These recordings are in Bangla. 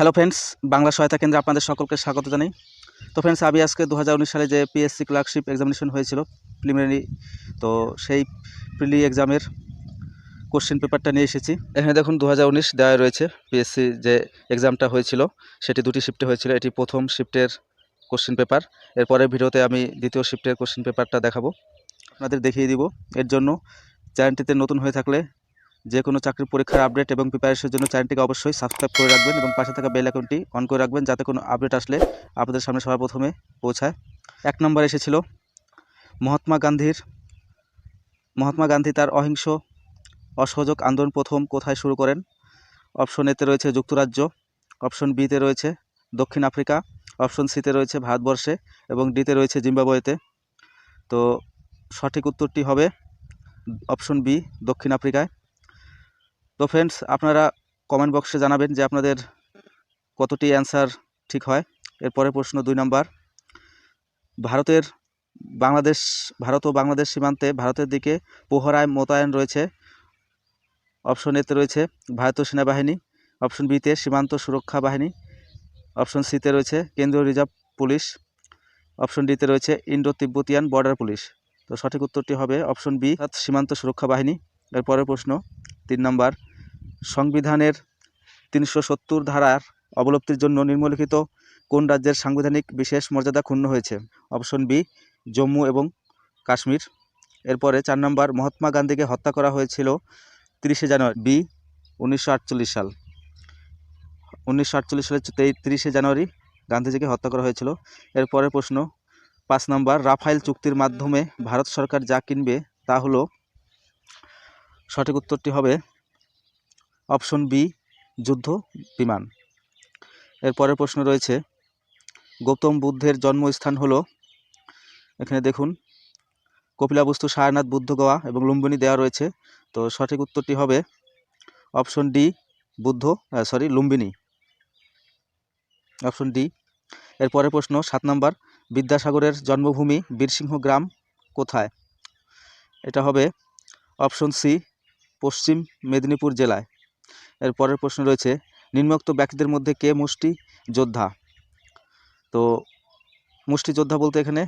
হ্যালো ফ্রেন্ডস, বাংলা সহায়তা কেন্দ্রে আপনাদের সকলকে স্বাগত জানাই। তো ফ্রেন্ডস, আমি আজকে দু হাজার উনিশ সালে যে পিএসসি ক্লার্কশিপ এক্সামিনেশন হয়েছিল প্রিলিমিনারি তো সেই প্রিলি এক্সামের কোশ্চেন পেপারটা নিয়ে এসেছি। এখানে দেখুন দু দেওয়া রয়েছে পিএসসি যে এক্সামটা হয়েছিল, সেটি দুটি শিফটে হয়েছিল, এটি প্রথম শিফটের কোশ্চেন পেপার এরপরের ভিডিওতে আমি দ্বিতীয় শিফটের কোশ্চেন পেপারটা দেখাবো। আপনাদের দেখিয়ে দিব। এর জন্য চ্যানেলটিতে নতুন হয়ে থাকলে যে কোনো চাকরির পরীক্ষার আপডেট এবং প্রিপারেশনের জন্য চ্যানেলটিকে অবশ্যই সাবস্ক্রাইব করে রাখবেন এবং পাশে থাকা বেল আইকনটি অন করে রাখবেন যাতে কোনো আপডেট আসলে আপনাদের সামনে সবার প্রথমে পৌঁছায়। এক নম্বর এসেছিল মহাত্মা গান্ধীর। মহাত্মা গান্ধী তার অহিংস, অসহযোগ আন্দোলন প্রথম কোথায় শুরু করেন? অপশন এতে রয়েছে যুক্তরাজ্য অপশন বিতে রয়েছে দক্ষিণ আফ্রিকা অপশন সিতে রয়েছে ভারতবর্ষে এবং ডিতে রয়েছে জিম্বাবুয়েতে। তো সঠিক উত্তরটি হবে অপশন বি দক্ষিণ আফ্রিকায়। তো ফ্রেন্ডস আপনারা কমেন্ট বক্সে জানাবেন যে আপনাদের কতটি অ্যান্সার ঠিক হয়। এরপরে প্রশ্ন দুই নম্বর ভারতের বাংলাদেশ, ভারত ও বাংলাদেশ সীমান্তে ভারতের দিকে প্রহরায় মোতায়েন রয়েছে। অপশন এতে রয়েছে ভারতীয় সেনাবাহিনী অপশন বিতে সীমান্ত সুরক্ষা বাহিনী অপশন সিতে রয়েছে কেন্দ্রীয় রিজার্ভ পুলিশ অপশন ডিতে রয়েছে ইন্ডো তিব্বতিয়ান বর্ডার পুলিশ। তো সঠিক উত্তরটি হবে অপশন বি অর্থাৎ সীমান্ত সুরক্ষা বাহিনী। এরপরের প্রশ্ন তিন নম্বর সংবিধানের তিনশো সত্তর ধারার অবলুপ্তির জন্য নিম্নলিখিত কোন রাজ্যের সাংবিধানিক বিশেষ মর্যাদা ক্ষুণ্ণ হয়েছে? অপশন বি, জম্মু এবং কাশ্মীর। এরপরে চার নম্বর, মহাত্মা গান্ধীকে হত্যা করা হয়েছিল তিরিশে জানুয়ারি, বি, উনিশশো আটচল্লিশ সাল। উনিশশো আটচল্লিশ সালের তিরিশে জানুয়ারি গান্ধীজিকে হত্যা করা হয়েছিল। এরপরের প্রশ্ন, পাঁচ নম্বর রাফাইল চুক্তির মাধ্যমে ভারত সরকার যা কিনবে তা হলো সঠিক উত্তরটি হবে অপশন বি, যুদ্ধ, বিমান। এর পরের প্রশ্ন রয়েছে, গৌতম বুদ্ধের জন্মস্থান হলো, এখানে দেখুন, কপিলাবস্তু, সারনাথ বুদ্ধগয়া এবং লুম্বিনী দেওয়া রয়েছে। তো সঠিক উত্তরটি হবে option D, Buddha sorry Lumbini. Option D, এর পরের প্রশ্ন, সাত নম্বর, বিদ্যাসাগরের জন্মভূমি বীরসিংহ গ্রাম কোথায়? এটা হবে অপশন সি, পশ্চিম মেদিনীপুর জেলায়। এর পরের প্রশ্ন রয়েছে, নিম্নোক্ত ব্যক্তিদের মধ্যে কে মুষ্টি যোদ্ধা? তো, মুষ্টি যোদ্ধা বলতে এখানে,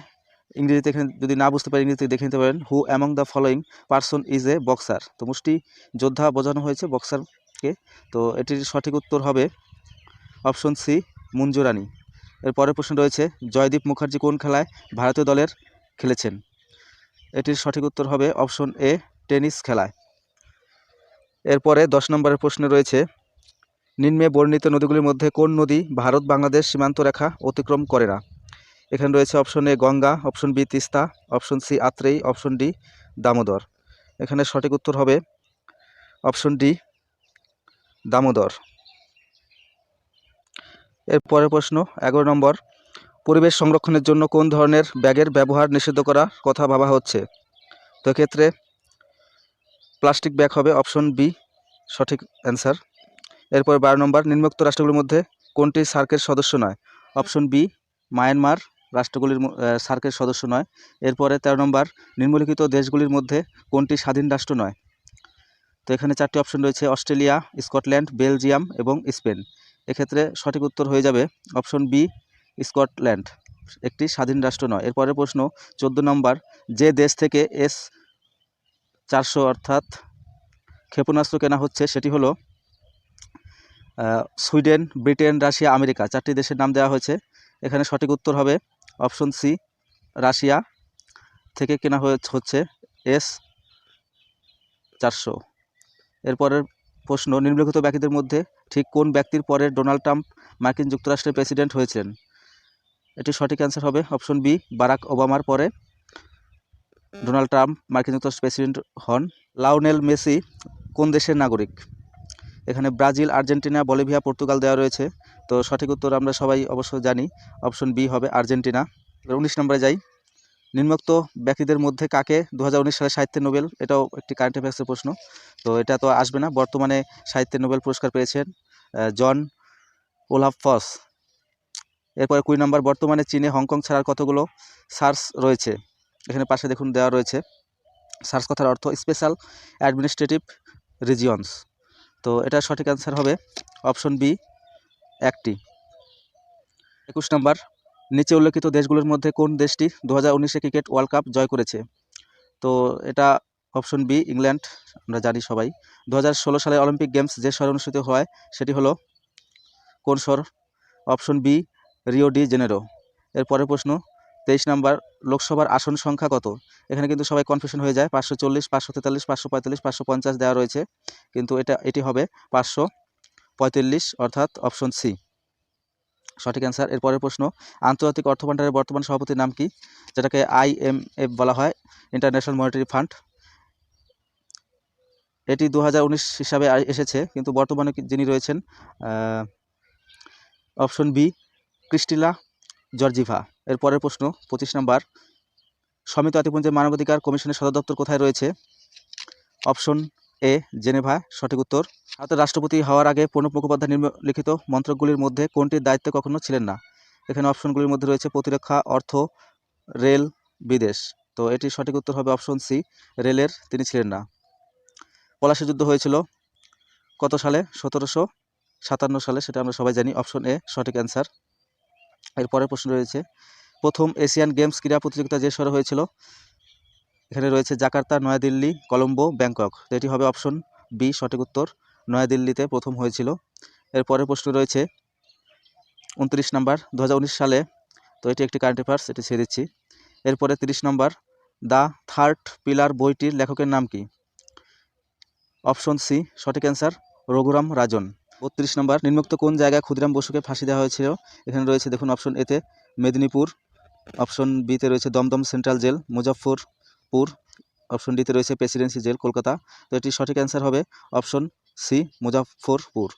ইংরেজিতে এখানে যদি না বুঝতে পারেন ইংরেজিতে দেখে নিতে পারেন who among the following person is a boxer তো মুষ্টি যোদ্ধা বোঝানো হয়েছে বক্সারকে তো এটির সঠিক উত্তর হবে অপশন সি মঞ্জুরানি। এর পরের প্রশ্ন রয়েছে, জয়দীপ মুখার্জি কোন খেলায় ভারতীয় দলের খেলেছেন? এটির সঠিক উত্তর হবে অপশন এ টেনিস খেলায়। এরপরে দশ নম্বরের প্রশ্ন রয়েছে, নিম্নে বর্ণিত নদীগুলির মধ্যে কোন নদী ভারত, বাংলাদেশ সীমান্ত রেখা অতিক্রম করে না? এখানে রয়েছে option A Ganga option B Teesta option C Atrai option D Damodar. এখানে সঠিক উত্তর হবে অপশন ডি দামোদর। এর পরের প্রশ্ন, এগারো নম্বর, পরিবেশ সংরক্ষণের জন্য কোন ধরনের ব্যাগের ব্যবহার নিষিদ্ধ করার কথা ভাবা হচ্ছে? তো এক্ষেত্রে প্লাস্টিক ব্যাগ হবে, অপশন বি, সঠিক অ্যান্সার। এরপর বারো নম্বর, নিম্নোক্ত রাষ্ট্রগুলির মধ্যে কোনটি সার্কের সদস্য নয়? অপশন বি, মায়ানমার রাষ্ট্রগুলির সার্কের সদস্য নয়। এরপরে তেরো নম্বর, নিম্নলিখিত দেশগুলির মধ্যে কোনটি স্বাধীন রাষ্ট্র নয়? তো এখানে চারটি অপশন রয়েছে, অস্ট্রেলিয়া, স্কটল্যান্ড, বেলজিয়াম এবং স্পেন। এক্ষেত্রে সঠিক উত্তর হয়ে যাবে অপশন বি, স্কটল্যান্ড। একটি স্বাধীন রাষ্ট্র নয়। এরপরের প্রশ্ন, চোদ্দ নম্বর, যে দেশ থেকে এস চারশো অর্থাৎ ক্ষেপণাস্ত্র কেনা হচ্ছে, সেটি হলো সুইডেন, ব্রিটেন, রাশিয়া, আমেরিকা। চারটি দেশের নাম দেওয়া হয়েছে। এখানে সঠিক উত্তর হবে অপশন সি, রাশিয়া থেকে কেনা হচ্ছে এস চারশো। এরপরের প্রশ্ন, নিম্নলিখিত ব্যক্তিদের মধ্যে ঠিক কোন ব্যক্তির পরে ডোনাল্ড ট্রাম্প মার্কিন যুক্তরাষ্ট্রের প্রেসিডেন্ট হয়েছিলেন? এটি সঠিক অ্যান্সার হবে অপশন বি, বারাক ওবামার পরে। ডোনাল্ড ট্রাম্প, মার্কিন যুক্তরাষ্ট্রের প্রেসিডেন্ট হন লাউনেল মেসি, কোন দেশের নাগরিক? এখানে ব্রাজিল, আর্জেন্টিনা, বলিভিয়া, পর্তুগাল দেওয়া রয়েছে। তো সঠিক উত্তর আমরা সবাই অবশ্য জানি, অপশন বি হবে আর্জেন্টিনা। এবার উনিশ নম্বরে যাই। নিম্নোক্ত ব্যক্তিদের মধ্যে কাকে দু হাজার উনিশ সালে সাহিত্যের নোবেল? এটাও একটি কারেন্ট অ্যাফেয়ার্সের প্রশ্ন। তো এটা তো আসবে না। বর্তমানে সাহিত্যের নোবেল পুরস্কার পেয়েছেন জন ওলাফ ফস। এরপরে কুড়ি নম্বর, বর্তমানে চীনে হংকং ছাড়ার কতগুলো সার্স রয়েছে? এখানে পাশে দেখুন দেওয়া রয়েছে। সার্স কথার অর্থ স্পেশাল অ্যাডমিনিস্ট্রেটিভ রিজিয়নস তো এটা সঠিক অ্যান্সার হবে অপশন বি একটি। একুশ নম্বর, নিচে উল্লেখিত দেশগুলোর মধ্যে কোন দেশটি দু হাজার ক্রিকেট ওয়ার্ল্ড কাপ জয় করেছে? তো এটা অপশন বি ইংল্যান্ড, আমরা জানি সবাই। দু হাজার ষোলো সালে অলিম্পিক গেমস যে শহরে অনুষ্ঠিত হয়, সেটি হলো কোন শহর option B Rio de Janeiro. এর পরের প্রশ্ন তেইশ নাম্বার, লোকসভার আসন সংখ্যা কত? এখানে কিন্তু সবাই কনফিউশন হয়ে যায়। পাঁচশো চল্লিশ, পাঁচশো তেতাল্লিশ, পাঁচশো পঁয়তাল্লিশ, পাঁচশো পঞ্চাশ দেওয়া রয়েছে। কিন্তু এটা, এটি হবে পাঁচশো পঁয়তাল্লিশ, অর্থাৎ অপশন সি সঠিক অ্যান্সার এর পরের প্রশ্ন, আন্তর্জাতিক অর্থভাণ্ডারের বর্তমান সভাপতির নাম কি? যেটাকে আইএমএফ বলা হয় ইন্টারন্যাশনাল মনিটারি ফান্ড এটি দু হাজার উনিশ হিসাবে এসেছে, কিন্তু বর্তমানে যিনি রয়েছেন অপশন বি ক্রিস্টিলা জর্জিভা। এর পরের প্রশ্ন, পঁচিশ নম্বর। সমিত আতিপুঞ্জের মানবাধিকার কমিশনের সদর দপ্তর কোথায় রয়েছে? Option A, Geneva. সঠিক উত্তর, ভারতের রাষ্ট্রপতি হওয়ার আগে প্রণব মুখোপাধ্যায় নিম্নলিখিত মন্ত্রকগুলির মধ্যে কোনটির দায়িত্বে কখনো ছিলেন না। এখানে অপশনগুলির মধ্যে রয়েছে প্রতিরক্ষা, অর্থ, রেল, বিদেশ। তো এটি সঠিক উত্তর হবে অপশন সি, রেলের তিনি ছিলেন না। পলাশী যুদ্ধ হয়েছিল কত সালে? সতেরোশো সাতান্ন সালে, সেটা আমরা সবাই জানি। অপশন এ, সঠিক অ্যান্সার। এর পরের প্রশ্ন রয়েছে, প্রথম এশিয়ান গেমস ক্রীড়া প্রতিযোগিতা যে শহরে হয়েছিল? এখানে রয়েছে জাকার্তা, নয়াদিল্লি, কলম্বো, ব্যাংকক। তো এটি হবে অপশন বি, সঠিক উত্তর। নয়াদিল্লিতে প্রথম হয়েছিল। এর পরের প্রশ্ন রয়েছে, উনত্রিশ নম্বর দু হাজার উনিশ সালে, তো এটি একটি কারেন্ট অ্যাফেয়ার্স এটি ছেড়ে দিচ্ছি। এরপরে তিরিশ নম্বর, দ্য থার্ড পিলার বইটির লেখকের নাম কি? অপশন সি, সঠিক অ্যান্সার রঘুরাম রাজন। বত্রিশ নম্বর। নিম্নোক্ত কোন জায়গায় ক্ষুদিরাম বসুকে ফাঁসি দেওয়া হয়েছিল? এখানে রয়েছে দেখুন অপশন এতে মেদিনীপুর অপশন বিতে রয়েছে Dumdum central jail Muzaffarpur option ডিতে রয়েছে প্রেসিডেন্সি জেল কলকাতা। তো এটি সঠিক অ্যান্সার হবে অপশন সি মুজাফরপুর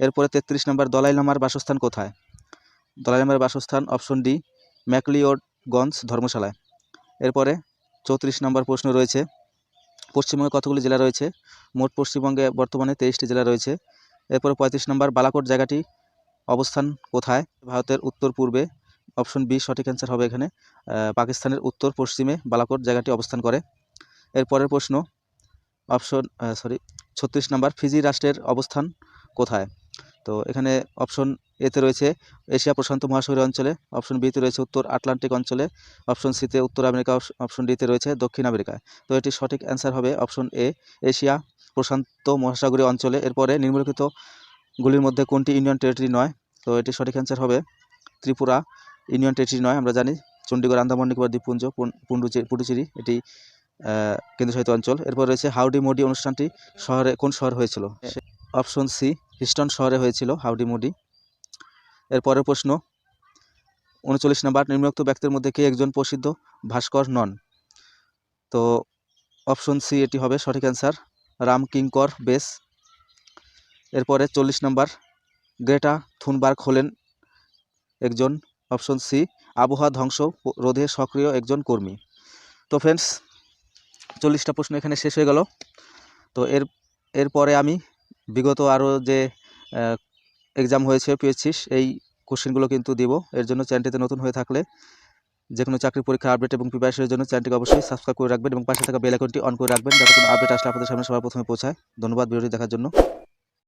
এরপরে তেত্রিশ নম্বর, দলাই লামার বাসস্থান কোথায়? দলাই লামার বাসস্থান অপশন ডি ম্যাকলিওডগঞ্জ ধর্মশালায়। এরপরে চৌত্রিশ নম্বর প্রশ্ন রয়েছে পশ্চিমবঙ্গে কতগুলি জেলা রয়েছে? মোট পশ্চিমবঙ্গে বর্তমানে তেইশটি জেলা রয়েছে। এরপরে পঁয়ত্রিশ নম্বর, বালাকোট জায়গাটি অবস্থান কোথায়? ভারতের উত্তর পূর্বে। অপশন বি, সঠিক অ্যান্সার হবে এখানে। পাকিস্তানের উত্তর পশ্চিমে বালাকোট জায়গাটি অবস্থান করে। এরপরের প্রশ্ন, অপশন সরি ছত্রিশ নম্বর, ফিজি রাষ্ট্রের অবস্থান কোথায়? তো এখানে অপশন এতে রয়েছে এশিয়া প্রশান্ত মহাসাগরীয় অঞ্চলে, অপশন বিতে রয়েছে উত্তর আটলান্টিক অঞ্চলে, অপশন সিতে উত্তর আমেরিকা অপশন ডিতে রয়েছে দক্ষিণ আমেরিকায়। তো এটি সঠিক অ্যান্সার হবে অপশন এ, এশিয়া প্রশান্ত মহাসাগরীয় অঞ্চলে। এরপরে নিম্নলিখিত গুলির মধ্যে কোনটি ইউনিয়ন টেরিটরি নয়? তো এটি সঠিক অ্যান্সার হবে ত্রিপুরা। ইউনিয়ন টেরিটরি নয়, আমরা জানি। চণ্ডীগড়, আন্দামান নিকোবর, দ্বীপপুঞ্জ পুডুচেরি, এটি কেন্দ্রশাসিত অঞ্চল। এরপর রয়েছে হাউডি মোডি অনুষ্ঠানটি শহরে, কোন শহর হয়েছিল? অপশন সি, হিস্টন শহরে হয়েছিল হাউডি মোডি। এরপরের প্রশ্ন, উনচল্লিশ নম্বর, নিম্নোক্ত ব্যক্তির মধ্যে কে একজন প্রসিদ্ধ ভাস্কর নন? তো অপশন সি, এটি হবে সঠিক অ্যান্সার। রাম কিঙ্কর বেস এরপরে চল্লিশ নম্বর, গ্রেটা থুনবার্গ হলেন একজন অপশন সি আবহাওয়া ধ্বংস রোধে সক্রিয় একজন কর্মী। তো ফ্রেন্ডস, চল্লিশটা প্রশ্ন এখানে শেষ হয়ে গেল। তো এর, এরপরে আমি বিগত আরও যে এক্সাম হয়েছে পিএসসিস এই কোশ্চেনগুলো কিন্তু দিব। এর জন্য চ্যানেলটিতে নতুন হয়ে থাকলে যে কোনো চাকরি পরীক্ষা আপডেট এবং প্রিপারেশনের জন্য চ্যানেলটিকে অবশ্যই সাবস্ক্রাইব করে রাখবেন এবং পাশে থাকা বেল আইকনটি অন করে রাখবেন। যাতে কোনো আপডেট আসলে আপনাদের সামনে সবার প্রথমে পৌঁছায়। ধন্যবাদ, ভিডিওটি দেখার জন্য।